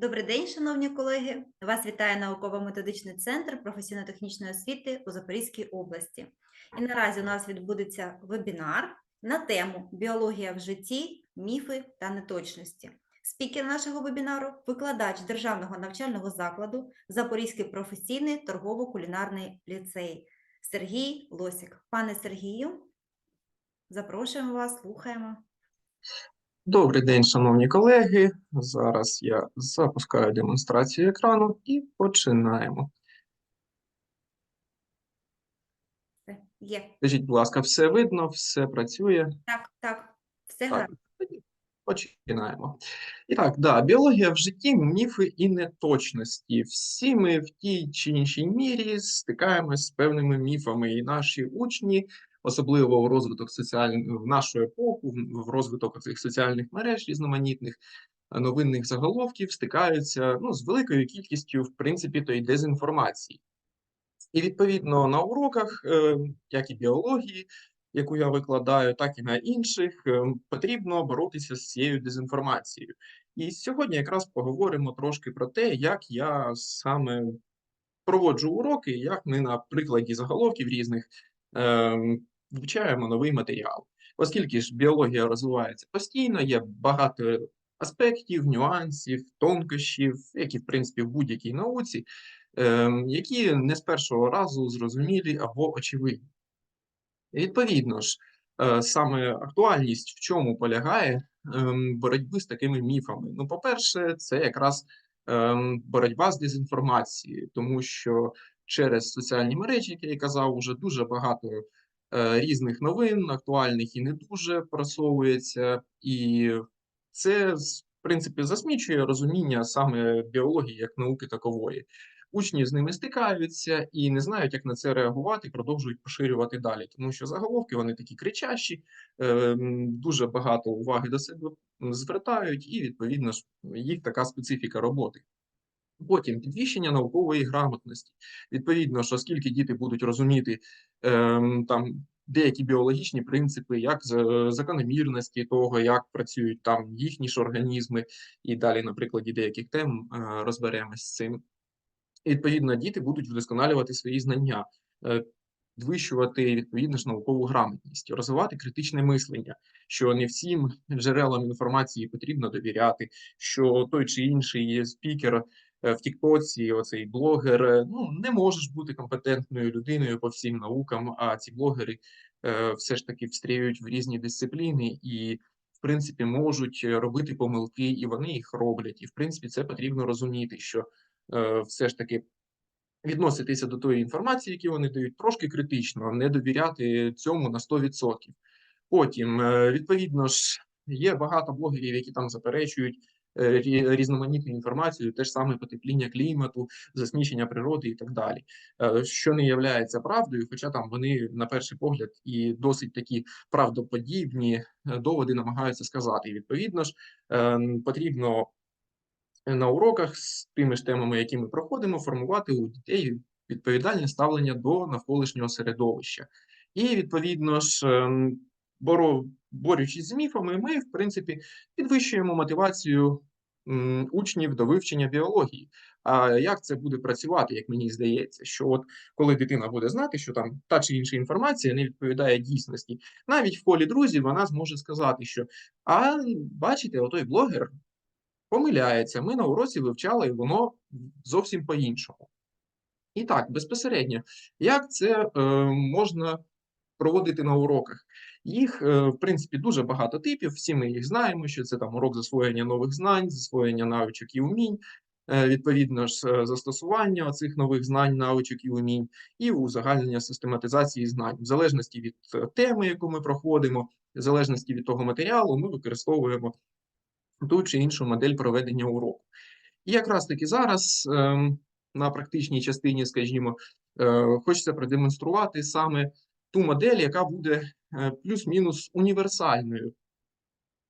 Добрий день, шановні колеги. Вас вітає науково-методичний центр професійно-технічної освіти у Запорізькій області. І наразі у нас відбудеться вебінар на тему Біологія в житті, міфи та неточності. Спікер нашого вебінару викладач Державного навчального закладу Запорізький професійний торгово-кулінарний ліцей Сергій Лосік. Пане Сергію, запрошуємо вас, слухаємо. Добрий день, шановні колеги. Зараз я запускаю демонстрацію екрану і починаємо. Є. Скажіть, будь ласка, все видно, все працює? Так, так, все Так, гаразд. починаємо. І так, да, біологія в житті, міфи і неточності. Всі ми в тій чи іншій мірі стикаємось з певними міфами, і наші учні, особливо в розвиток соціальних в нашу епоху, в- розвиток цих соціальних мереж різноманітних е, новинних заголовків, стикаються ну, з великою кількістю, в принципі, тої дезінформації. І відповідно на уроках, е, як і біології, яку я викладаю, так і на інших, е, потрібно боротися з цією дезінформацією. І сьогодні якраз поговоримо трошки про те, як я саме проводжу уроки, як ми на прикладі заголовків різних е, вивчаємо новий матеріал. Оскільки ж біологія розвивається постійно, є багато аспектів, нюансів, тонкощів, які в принципі в будь-якій науці, е, які не з першого разу зрозумілі або очевидні. Відповідно ж, е, саме актуальність в чому полягає ем, боротьби з такими міфами. Ну, по-перше, це якраз ем, боротьба з дезінформацією, тому що через соціальні мережі, як я казав, уже дуже багато різних новин, актуальних і не дуже просовується, і це в принципі засмічує розуміння саме біології як науки такової. Учні з ними стикаються і не знають, як на це реагувати, продовжують поширювати далі, тому що заголовки вони такі кричащі, ем, дуже багато уваги до себе звертають, і відповідно ж їх така специфіка роботи. Потім підвищення наукової грамотності. Відповідно, що оскільки діти будуть розуміти ем, там деякі біологічні принципи, як закономірності того, як працюють там їхні ж організми, і далі на прикладі деяких тем е, розберемось з цим. Відповідно, діти будуть вдосконалювати свої знання, е, підвищувати відповідно ж наукову грамотність, розвивати критичне мислення, що не всім джерелам інформації потрібно довіряти, що той чи інший спікер е, в Тіктоці, оцей блогер, е, ну не можеш бути компетентною людиною по всім наукам, а ці блогери е, все ж таки встріють в різні дисципліни і. В принципі, можуть е, робити помилки, і вони їх роблять. І в принципі, це потрібно розуміти, що е, все ж таки відноситися до тої інформації, які вони дають, трошки критично, не довіряти цьому на 100%. Потім, е, відповідно ж, є багато блогерів, які там заперечують е, різноманітну інформацію, те ж саме потепління клімату, засмічення природи і так далі, е, що не є правдою, хоча там вони на перший погляд і досить такі правдоподібні е, доводи намагаються сказати. І відповідно ж, е, потрібно на уроках з тими ж темами, які ми проходимо, формувати у дітей відповідальне ставлення до навколишнього середовища. І відповідно ж, боро, борючись з міфами, ми, в принципі, підвищуємо мотивацію учнів до вивчення біології. А як це буде працювати, як мені здається, що от коли дитина буде знати, що там та чи інша інформація не відповідає дійсності, навіть в колі друзів вона зможе сказати, що а бачите, отой блогер помиляється. Ми на уроці вивчали, і воно зовсім по-іншому. І так, безпосередньо, як це е, можна проводити на уроках? Їх, е, в принципі, дуже багато типів. Всі ми їх знаємо, що це там урок засвоєння нових знань, засвоєння навичок і умінь, е, відповідно ж, е, застосування цих нових знань, навичок і умінь, і узагальнення систематизації знань. В залежності від теми, яку ми проходимо, в залежності від того матеріалу, ми використовуємо ту чи іншу модель проведення уроку. І якраз таки зараз ем, на практичній частині, скажімо, хочеться продемонструвати саме ту модель, яка буде плюс-мінус універсальною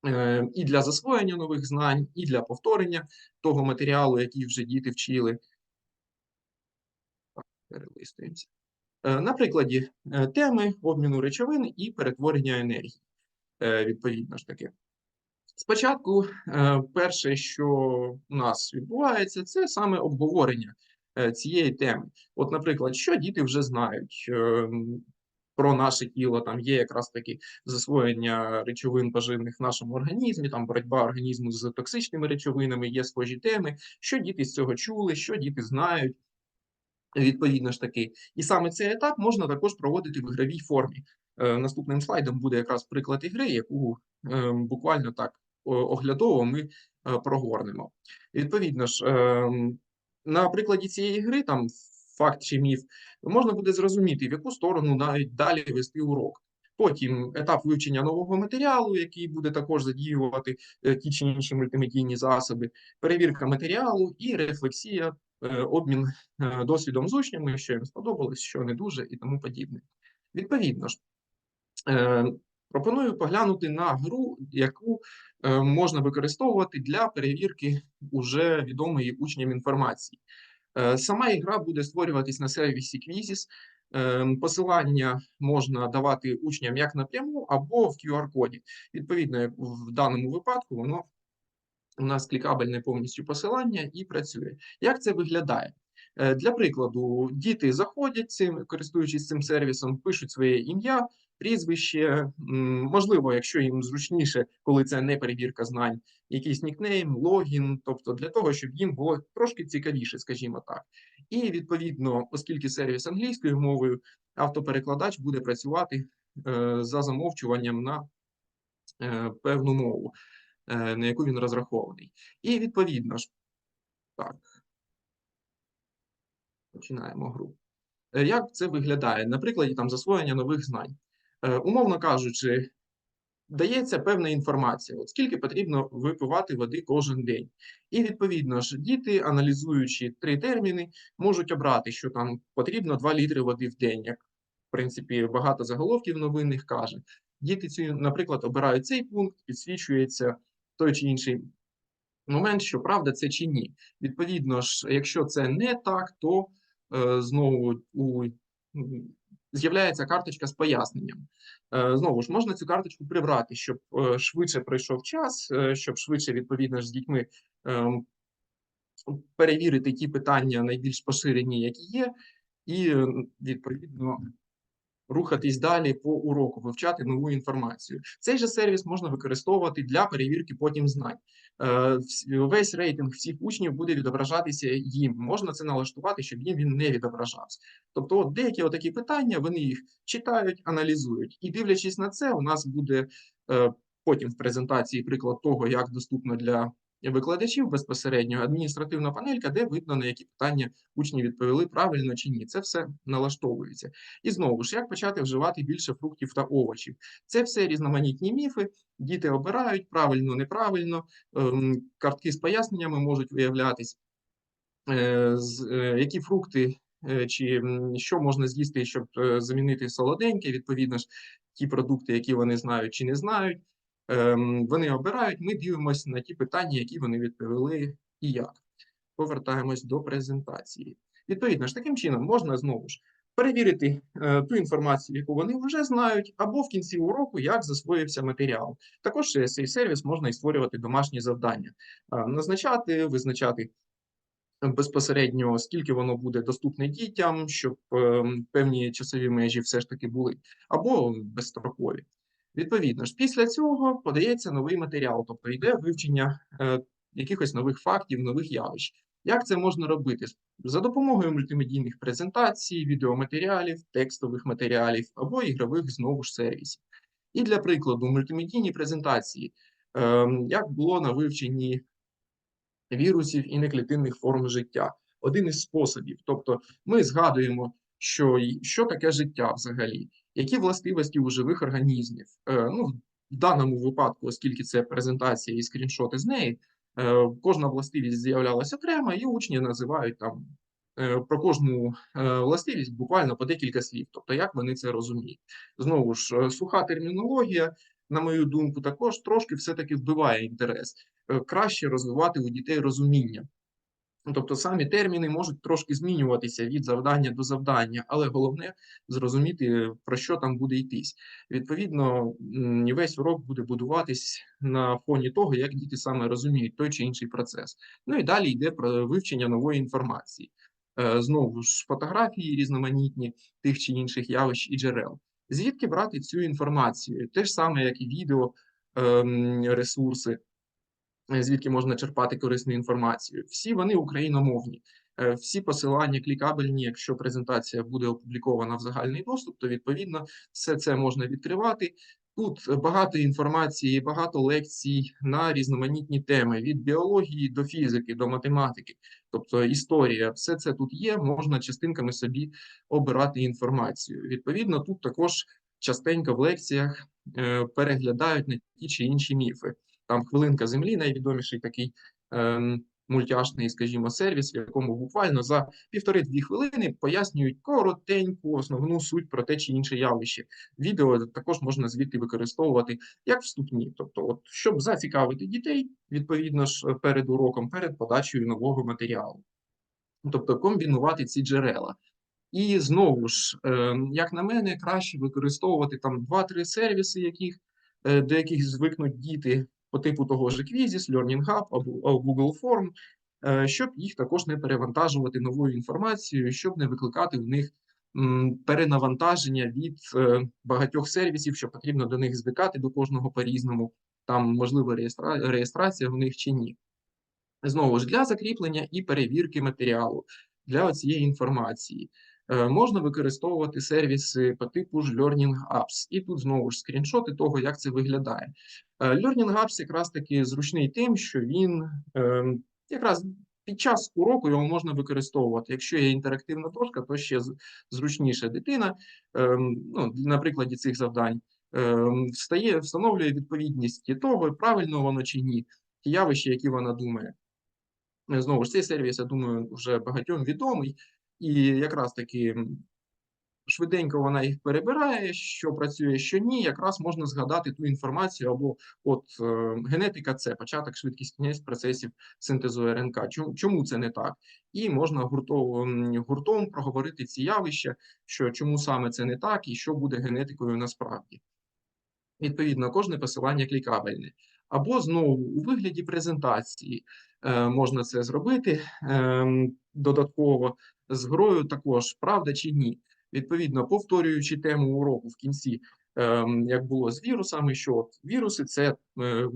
е, і для засвоєння нових знань, і для повторення того матеріалу, який вже діти вчили. Перелистуємося. Е, На прикладі е, теми обміну речовин і перетворення енергії, е, відповідно ж таки. Спочатку, е, перше, що у нас відбувається, це саме обговорення е, цієї теми. От, наприклад, що діти вже знають про наше тіло, там є якраз таки засвоєння речовин поживних в нашому організмі, там боротьба організму з токсичними речовинами, є схожі теми, що діти з цього чули, що діти знають. Відповідно ж таки, і саме цей етап можна також проводити в ігровій формі. Е, Наступним слайдом буде якраз приклад ігри, яку е, буквально так оглядово ми е, прогорнемо. Відповідно ж, ем, на прикладі цієї гри, там факт чи міф, можна буде зрозуміти, в яку сторону навіть далі вести урок. Потім етап вивчення нового матеріалу, який буде також задіювати е, ті чи інші мультимедійні засоби, перевірка матеріалу і рефлексія, е, обмін е, досвідом з учнями, що їм сподобалось, що не дуже і тому подібне. Відповідно ж, пропоную поглянути на гру, яку можна використовувати для перевірки уже відомої учням інформації. Е, Сама ігра буде створюватись на сервісі Quizzes. Е, Посилання можна давати учням як напряму або в QR-коді. Відповідно, як в даному випадку воно у нас клікабельне повністю посилання і працює. Як це виглядає? Е, Для прикладу, діти заходять цим, користуючись цим сервісом, пишуть своє ім'я, прізвище, можливо, якщо їм зручніше, коли це не перевірка знань, якийсь нікнейм, логін, тобто для того, щоб їм було трошки цікавіше, скажімо так. І відповідно, оскільки сервіс англійською мовою, автоперекладач буде працювати е, за замовчуванням на е, певну мову е, на яку він розрахований. І відповідно ж, так, починаємо гру. Як це виглядає? На прикладі там засвоєння нових знань. Е, Умовно кажучи, дається певна інформація, от скільки потрібно випивати води кожен день. І відповідно ж, діти, аналізуючи три терміни, можуть обрати, що там потрібно 2 літри води в день, як в принципі багато заголовків новинних каже. Діти, ці, наприклад, обирають цей пункт, підсвічується той чи інший момент, що правда це чи ні. Відповідно ж, якщо це не так, то е, знову у, з'являється карточка з поясненням. Е, знову ж можна цю карточку прибрати, щоб е, швидше пройшов час, е, щоб швидше, відповідно з дітьми ем, перевірити ті питання найбільш поширені, які є, і відповідно рухатись далі по уроку, вивчати нову інформацію. Цей же сервіс можна використовувати для перевірки потім знань. Е, Весь рейтинг всіх учнів буде відображатися їм. Можна це налаштувати, щоб їм він не відображався. Тобто, от деякі отакі питання вони їх читають, аналізують, і дивлячись на це, у нас буде е, потім в презентації приклад того, як доступно для викладачів безпосередньо адміністративна панелька, де видно на які питання учні відповіли правильно чи ні. Це все налаштовується. І знову ж, як почати вживати більше фруктів та овочів? Це все різноманітні міфи. Діти обирають правильно, неправильно. ем, Картки з поясненнями можуть виявлятись, Е, е, які фрукти е, чи що можна з'їсти, щоб замінити солоденьке, відповідно ж, ті продукти, які вони знають чи не знають. Ем, Вони обирають, ми дивимося на ті питання, які вони відповіли і як. Повертаємось до презентації. Відповідно ж, таким чином можна знову ж перевірити е, ту інформацію, яку вони вже знають, або в кінці уроку, як засвоївся матеріал. Також цей сервіс можна і створювати домашні завдання, Е, назначати, визначати безпосередньо, скільки воно буде доступне дітям, щоб е, певні часові межі все ж таки були, або безстрокові. Відповідно ж, після цього подається новий матеріал, тобто йде вивчення е, якихось нових фактів, нових явищ. Як це можна робити? За допомогою мультимедійних презентацій, відеоматеріалів, текстових матеріалів або ігрових знову ж сервісів. І для прикладу, мультимедійні презентації, е, як було на вивченні вірусів і неклітинних форм життя. Один із способів. Тобто ми згадуємо, що, що таке життя взагалі, які властивості у живих організмів. Е, ну, в даному випадку, оскільки це презентація і скріншоти з неї, е, кожна властивість з'являлася окремо, і учні називають там е, про кожну властивість буквально по декілька слів, тобто як вони це розуміють. Знову ж, суха термінологія, на мою думку, також трошки все-таки вбиває інтерес. Краще розвивати у дітей розуміння Тобто самі терміни можуть трошки змінюватися від завдання до завдання, але головне зрозуміти, про що там буде йтись. Відповідно, весь урок буде будуватись на фоні того, як діти саме розуміють той чи інший процес. Ну і далі йде про вивчення нової інформації. Е, Знову ж фотографії різноманітні тих чи інших явищ і джерел. Звідки брати цю інформацію? Те ж саме, як і відео, ем, ресурси, звідки можна черпати корисну інформацію. Всі вони україномовні. Е, Всі посилання клікабельні, якщо презентація буде опублікована в загальний доступ, то відповідно все це можна відкривати. Тут багато інформації, багато лекцій на різноманітні теми від біології до фізики, до математики, тобто історія, все це тут є. Можна частинками собі обирати інформацію. Відповідно, тут також частенько в лекціях е, переглядають на ті чи інші міфи. Там хвилинка землі, найвідоміший такий ем, мультяшний, скажімо, сервіс, в якому буквально за півтори-дві хвилини пояснюють коротеньку основну суть про те чи інше явище. Відео також можна звідти використовувати як вступні, тобто, от, щоб зацікавити дітей, відповідно ж, перед уроком, перед подачею нового матеріалу. Тобто комбінувати ці джерела. І знову ж, е, як на мене, краще використовувати там 2-3 сервіси, яких, е, до яких звикнуть діти по типу того ж Quizzes, Learning Hub або Google Form, е, щоб їх також не перевантажувати новою інформацією, щоб не викликати в них перенавантаження від е, багатьох сервісів, що потрібно до них звикати до кожного по-різному, там можливо реєстра... реєстрація в них чи ні. Знову ж для закріплення і перевірки матеріалу для цієї інформації. Е, Можна використовувати сервіси по типу ж Learning Apps. І тут знову ж скріншоти того, як це виглядає. Е, Learning Apps якраз таки зручний тим, що він е, якраз під час уроку його можна використовувати. Якщо є інтерактивна дошка, то ще з- зручніше дитина, е, ну, на прикладі цих завдань, е, встає, встановлює відповідність того, правильно воно чи ні, ті явища, які вона думає. Е, Знову ж цей сервіс, я думаю, вже багатьом відомий, і якраз таки швиденько вона їх перебирає, що працює, що ні, якраз можна згадати ту інформацію, або от е, генетика це початок швидкісних процесів синтезу РНК. Чому, чому це не так? І можна гуртом, гуртом проговорити ці явища, що чому саме це не так, і що буде генетикою насправді. Відповідно, кожне посилання клікабельне. Або знову у вигляді презентації е, можна це зробити ем, додатково з грою також, правда чи ні. Відповідно, повторюючи тему уроку в кінці, ем, як було з вірусами, що віруси це е,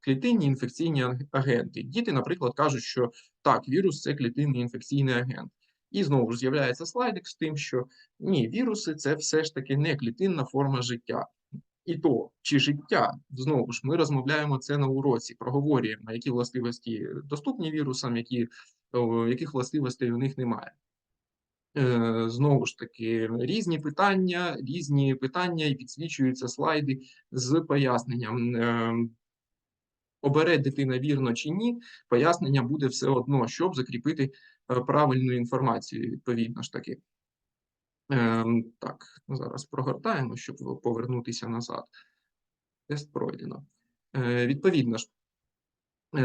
клітинні інфекційні агенти. Діти, наприклад, кажуть, що так, вірус це клітинний інфекційний агент. І знову ж з'являється слайдик з тим, що ні, віруси це все ж таки не клітинна форма життя. І то, чи життя, знову ж, ми розмовляємо це на уроці, проговорюємо, які властивості доступні вірусам, які, яких властивостей у них немає. Е, Знову ж таки, різні питання, різні питання і підсвічуються слайди з поясненням. Е, Обере дитина вірно чи ні, пояснення буде все одно, щоб закріпити е, правильну інформацію, відповідно ж таки. Так, зараз прогортаємо, щоб повернутися назад. Тест пройдено. Відповідно ж,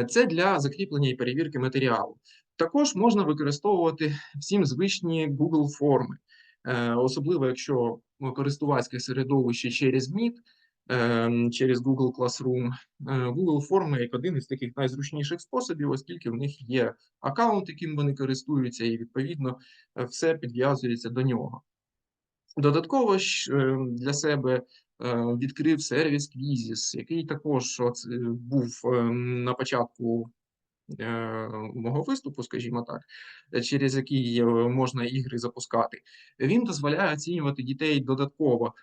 це для закріплення і перевірки матеріалу. Також можна використовувати всім звичні Google форми, Е, особливо якщо користувацьке середовище через Meet, ем, через Google Classroom. Е, Google форми як один із таких найзручніших способів, оскільки в них є аккаунт, яким вони користуються, і відповідно е, все підв'язується до нього. Додатково е, для себе е, відкрив сервіс Quizzes, який також е, був е, на початку е, мого виступу, скажімо так, е, через який е, можна ігри запускати. Він дозволяє оцінювати дітей додатково.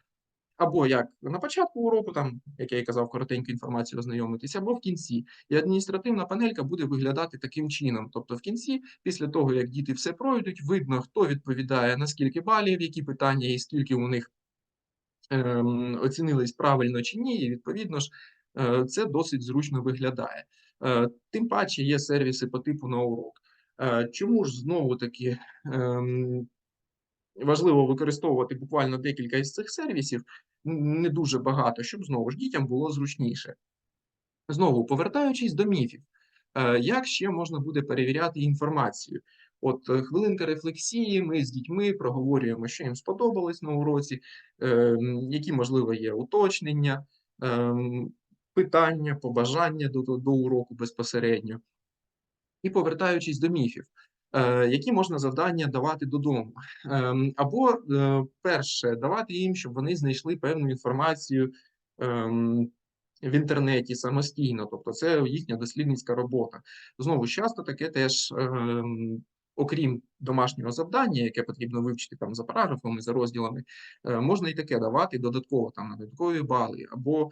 Або як на початку уроку, там, як я і казав, коротеньку інформацію ознайомитися, або в кінці. І адміністративна панелька буде виглядати таким чином. Тобто, в кінці, після того, як діти все пройдуть, видно, хто відповідає на скільки балів, які питання, і скільки у них ем, оцінились правильно чи ні, і відповідно ж е, це досить зручно виглядає. Е, Тим паче є сервіси по типу на урок. Е, Чому ж знову таки ем, важливо використовувати буквально декілька із цих сервісів, не дуже багато, щоб знову ж дітям було зручніше. Знову повертаючись до міфів. Е, Як ще можна буде перевіряти інформацію? От хвилинка рефлексії, ми з дітьми проговорюємо, що їм сподобалось на уроці, ем, які, можливо, є уточнення, ем, питання, побажання до, до, уроку безпосередньо. І повертаючись до міфів, е, які можна завдання давати додому? Ем, Або е, перше, давати їм, щоб вони знайшли певну інформацію ем, в інтернеті самостійно, тобто це їхня дослідницька робота. Знову ж часто таке теж, ем, окрім домашнього завдання, яке потрібно вивчити там за параграфами, за розділами, е, можна і таке давати додатково там на додаткові бали, або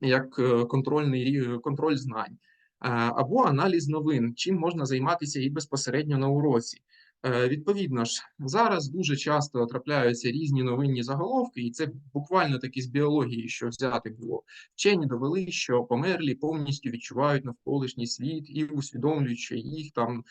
як е, контрольний контроль знань, Е, або аналіз новин, чим можна займатися і безпосередньо на уроці. Е, Відповідно ж, зараз дуже часто трапляються різні новинні заголовки, і це буквально таки з біології, що взяти було. Вчені довели, що померлі повністю відчувають навколишній світ і усвідомлюють, що їх там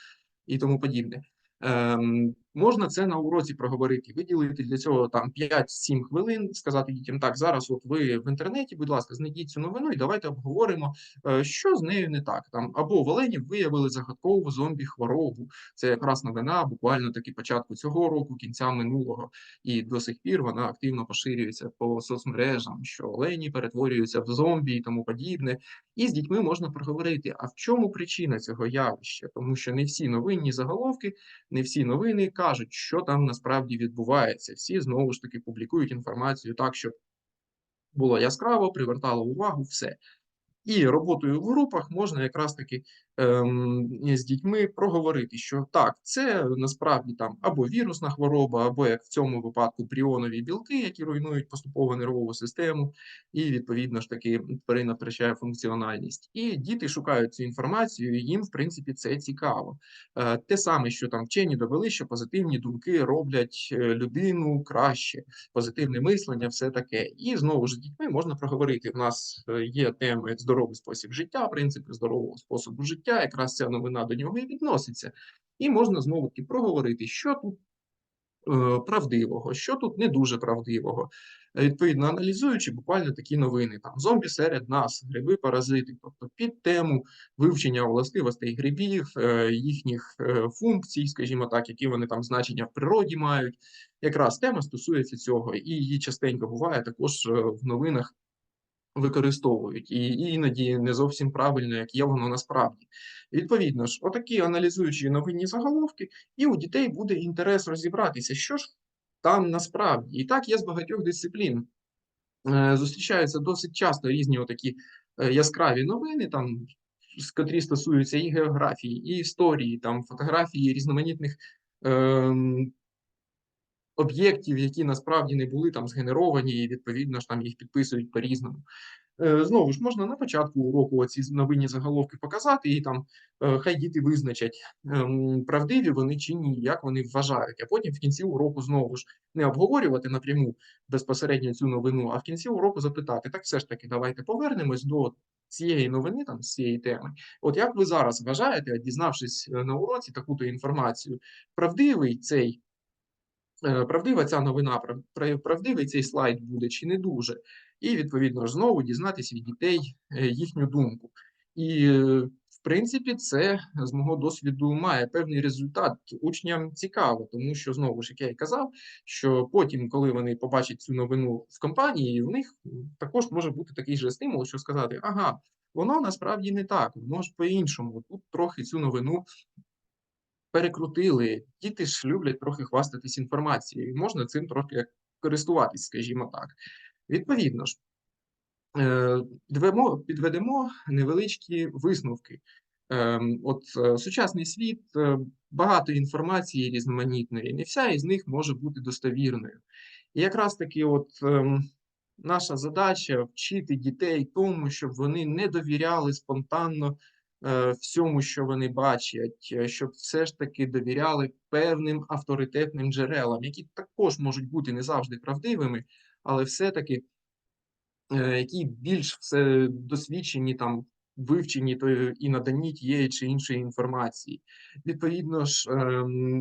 і тому подібне. Ем, можна це на уроці проговорити, виділити для цього там 5-7 хвилин, сказати дітям, так, зараз от ви в інтернеті, будь ласка, знайдіть цю новину і давайте обговоримо, е, що з нею не так. Там або в оленів виявили загадкову зомбі-хворобу. Це якраз новина, буквально таки початку цього року, кінця минулого, і до сих пір вона активно поширюється по соцмережам, що олені перетворюються в зомбі і тому подібне. І з дітьми можна проговорити, а в чому причина цього явища, тому що не всі новинні заголовки не всі новини кажуть, що там насправді відбувається. Всі знову ж таки публікують інформацію так, щоб було яскраво, привертало увагу, все. І роботою в групах можна якраз таки з дітьми проговорити, що так, це насправді там або вірусна хвороба, або як в цьому випадку пріонові білки, які руйнують поступово нервову систему, і відповідно ж таки тварина втрачає функціональність. І діти шукають цю інформацію, і їм, в принципі, це цікаво. Е, те саме, що там вчені довели, що позитивні думки роблять е, людину краще, позитивне мислення, все таке. І знову ж з дітьми можна проговорити. У нас е, є теми здоровий спосіб життя, принципи здорового способу життя, якраз ця новина до нього і відноситься. І можна знову таки проговорити, що тут е, правдивого, що тут не дуже правдивого. Е, Відповідно, аналізуючи буквально такі новини, там зомбі серед нас, гриби, паразити, тобто під тему вивчення властивостей грибів, е, їхніх функцій, скажімо так, які вони там значення в природі мають. Якраз тема стосується цього, і її частенько буває також в новинах використовують, і іноді не зовсім правильно, як є воно насправді. Відповідно ж, отакі аналізуючи новинні заголовки, і у дітей буде інтерес розібратися, що ж там насправді. І так є з багатьох дисциплін. Е, Зустрічаються досить часто різні отакі е, яскраві новини, там, котрі стосуються і географії, і історії, там фотографії різноманітних ем, об'єктів, які насправді не були там згенеровані, і відповідно ж там їх підписують по-різному. Е, Знову ж можна на початку уроку оці новинні заголовки показати, і там е, хай діти визначать, ем, правдиві вони чи ні, як вони вважають. А потім в кінці уроку знову ж не обговорювати напряму безпосередньо цю новину, а в кінці уроку запитати: так все ж таки, давайте повернемось до цієї новини, там з цієї теми. От як ви зараз вважаєте, дізнавшись е, на уроці таку-то інформацію, правдивий цей правдива ця новина, прав- прав- правдивий цей слайд буде чи не дуже. І, відповідно, знову дізнатися від дітей е, їхню думку. І, е, в принципі, це з мого досвіду має певний результат. Учням цікаво, тому що, знову ж, як я і казав, що потім, коли вони побачать цю новину в компанії, в них також може бути такий же стимул, що сказати, ага, воно насправді не так, воно ж по-іншому. Тут трохи цю новину перекрутили. Діти ж люблять трохи хвастатись інформацією, можна цим трохи користуватись, скажімо так. Відповідно ж, е, підведемо невеличкі висновки. Ем, От е, сучасний світ, е, багато інформації різноманітної, не вся із них може бути достовірною. І якраз таки, от ем, наша задача вчити дітей тому, щоб вони не довіряли спонтанно всьому, що вони бачать, е, щоб все ж таки довіряли певним авторитетним джерелам, які також можуть бути не завжди правдивими, але все-таки е, які більш все досвідчені там вивчені і наданні тієї чи іншої інформації. Відповідно ж,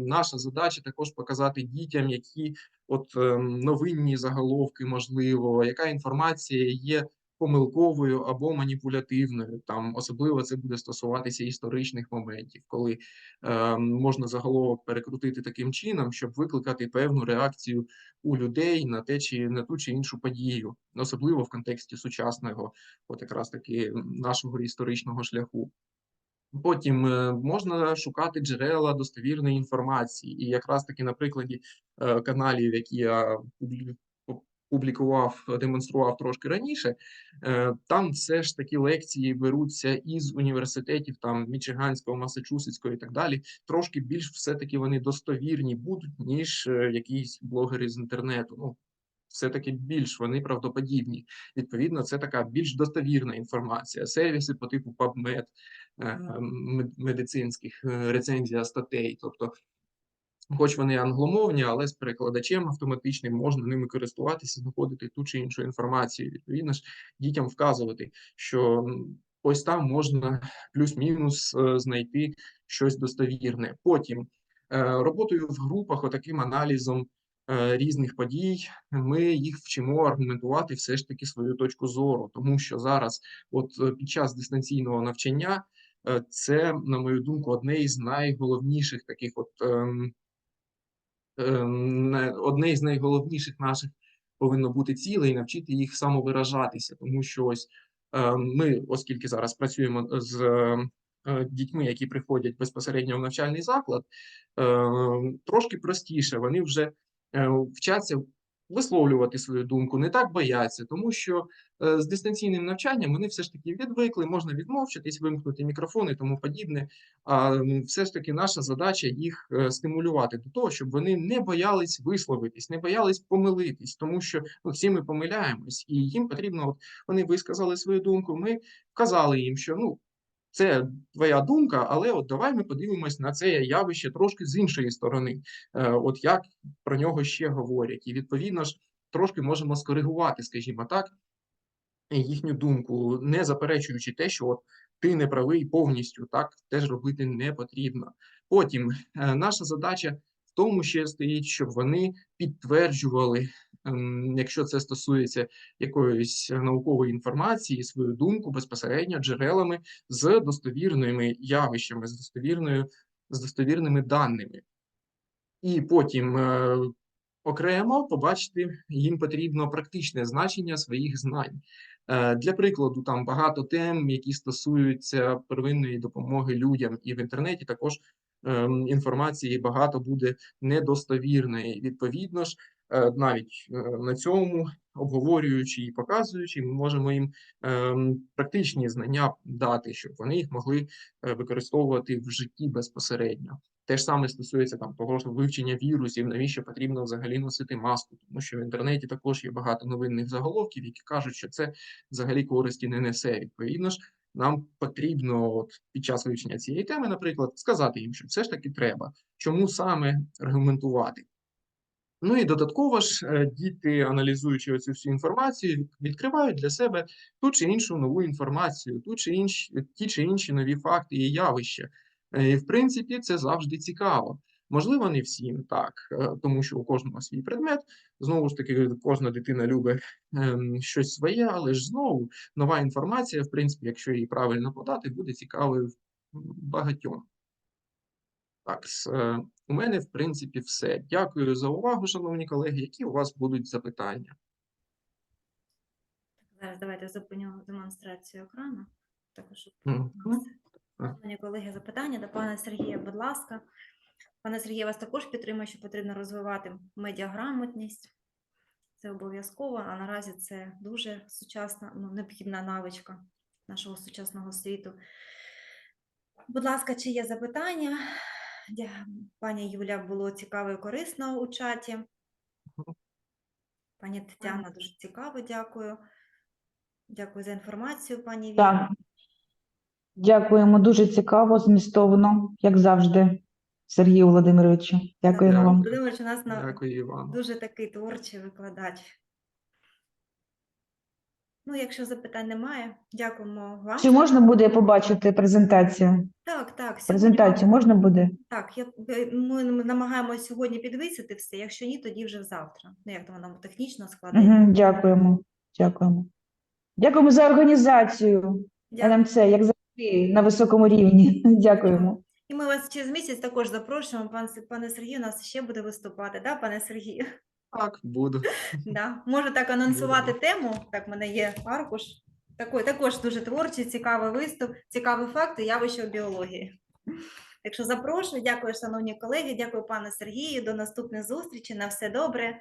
наша задача також показати дітям, які от ем, новинні заголовки, можливо, яка інформація є помилковою або маніпулятивною. Там особливо це буде стосуватися історичних моментів, коли е, можна заголовок перекрутити таким чином, щоб викликати певну реакцію у людей на те чи на ту чи іншу подію, особливо в контексті сучасного, от якраз таки нашого історичного шляху. Потім е, можна шукати джерела достовірної інформації, і якраз таки на прикладі е, каналів, які я публікував, демонстрував трошки раніше, е, там все ж таки лекції беруться із університетів, там Мічиганського, Масачусетського і так далі. Трошки більш все-таки вони достовірні будуть, ніж е, якісь блогери з інтернету. Ну, все-таки більш вони правдоподібні. Відповідно, це така більш достовірна інформація. Сервіси по типу PubMed, е, медицинських е, рецензія статей. Тобто, хоч вони англомовні, але з перекладачем автоматичним можна ними користуватися, знаходити ту чи іншу інформацію. Відповідно ж, дітям вказувати, що ось там можна плюс-мінус е, знайти щось достовірне. Потім е, роботою в групах, отаким аналізом е, різних подій, ми їх вчимо аргументувати все ж таки свою точку зору, тому що зараз, от під час дистанційного навчання, це, на мою думку, одне із найголовніших таких от ем, одне із найголовніших наших повинно бути цілей навчити їх самовиражатися, тому що ось е, ми, оскільки зараз працюємо з е, дітьми, які приходять безпосередньо в навчальний заклад, е, трошки простіше. Вони вже е, вчаться висловлювати свою думку, не так бояться, тому що е, з дистанційним навчанням вони все ж таки відвикли, можна відмовчатись, вимкнути мікрофон і тому подібне. А все ж таки наша задача їх е, стимулювати до того, щоб вони не боялись висловитись, не боялись помилитись, тому що ну, всі ми помиляємось, і їм потрібно, от вони висказали свою думку. Ми вказали їм, що ну. Це твоя думка, але от давай ми подивимось на це явище трошки з іншої сторони. Е, От як про нього ще говорять, і відповідно ж трошки можемо скоригувати, скажімо так, їхню думку, не заперечуючи те, що от ти не правий повністю, так теж робити не потрібно. Потім е, наша задача в тому ще стоїть, щоб вони підтверджували, якщо це стосується якоїсь наукової інформації, свою думку безпосередньо джерелами з достовірними явищами, з достовірною, з достовірними даними. І потім е, окремо побачити їм потрібно практичне значення своїх знань. Е, Для прикладу, там багато тем, які стосуються первинної допомоги людям, і в інтернеті також ем, інформації багато буде недостовірної. Відповідно ж, навіть е, на цьому, обговорюючи і показуючи, ми можемо їм ем, практичні знання дати, щоб вони їх могли е, використовувати в житті безпосередньо. Те ж саме стосується там того ж вивчення вірусів, навіщо потрібно взагалі носити маску, тому що в інтернеті також є багато новинних заголовків, які кажуть, що це взагалі користі не несе. Відповідно ж, нам потрібно от, під час вивчення цієї теми, наприклад, сказати їм, що все ж таки треба, чому саме аргументувати. Ну і додатково ж е, діти, аналізуючи оцю всю інформацію, відкривають для себе ту чи іншу нову інформацію, ту чи інші, ті чи інші нові факти і явища. Е, І в принципі, це завжди цікаво. Можливо, не всім так, е, тому що у кожного свій предмет. Знову ж таки, кожна дитина любить ем, щось своє, але ж знову нова інформація, в принципі, якщо її правильно подати, буде цікавою багатьом. Так, у мене, в принципі, все. Дякую за увагу, шановні колеги. Які у вас будуть запитання? Зараз давайте зупиню демонстрацію екрану. Також. Так. Шановні колеги, запитання до пана Сергія, будь ласка. Пане Сергію, вас також підтримує, що потрібно розвивати медіаграмотність. Це обов'язково, а наразі це дуже сучасна, ну, необхідна навичка нашого сучасного світу. Будь ласка, чи є запитання? Пані Юля було цікаво і корисно у чаті. Пані Тетяна, дуже цікаво, дякую. Дякую за інформацію, пані Віра. Так. Дякуємо, дуже цікаво, змістовно, як завжди, Сергію Володимировичу. Дякуємо Дякую. вам. Володимирович, у нас на Дякую, Іван. дуже такий творчий викладач. Ну, якщо запитань немає, дякуємо вам. Чи можна буде побачити презентацію? Так, так. сьогодні Презентацію можна буде? Так, я, ми намагаємося сьогодні підвисити все, якщо ні, тоді вже завтра. Ну, як там воно технічно складається. Угу, дякуємо. Дякуємо. Дякуємо за організацію Дякую. НМЦ, як завжди, на високому рівні. Дякуємо. І ми вас через місяць також запрошуємо. Пан, пане Сергію у нас ще буде виступати, да, пане Сергію? Так, буду. Да. Можу так анонсувати Добре. тему. Так, в мене є аркуш. Такий, також дуже творчий, цікавий виступ, цікаві факти, явища у біології. Так що запрошую, дякую, шановні колеги, дякую пане Сергію. До наступних зустрічей. На все добре.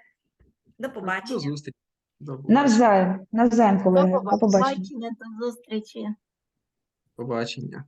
До побачення. До побачення. Навзаєм, навзаєм, колеги. До побачення. До зустрічі. Побачення.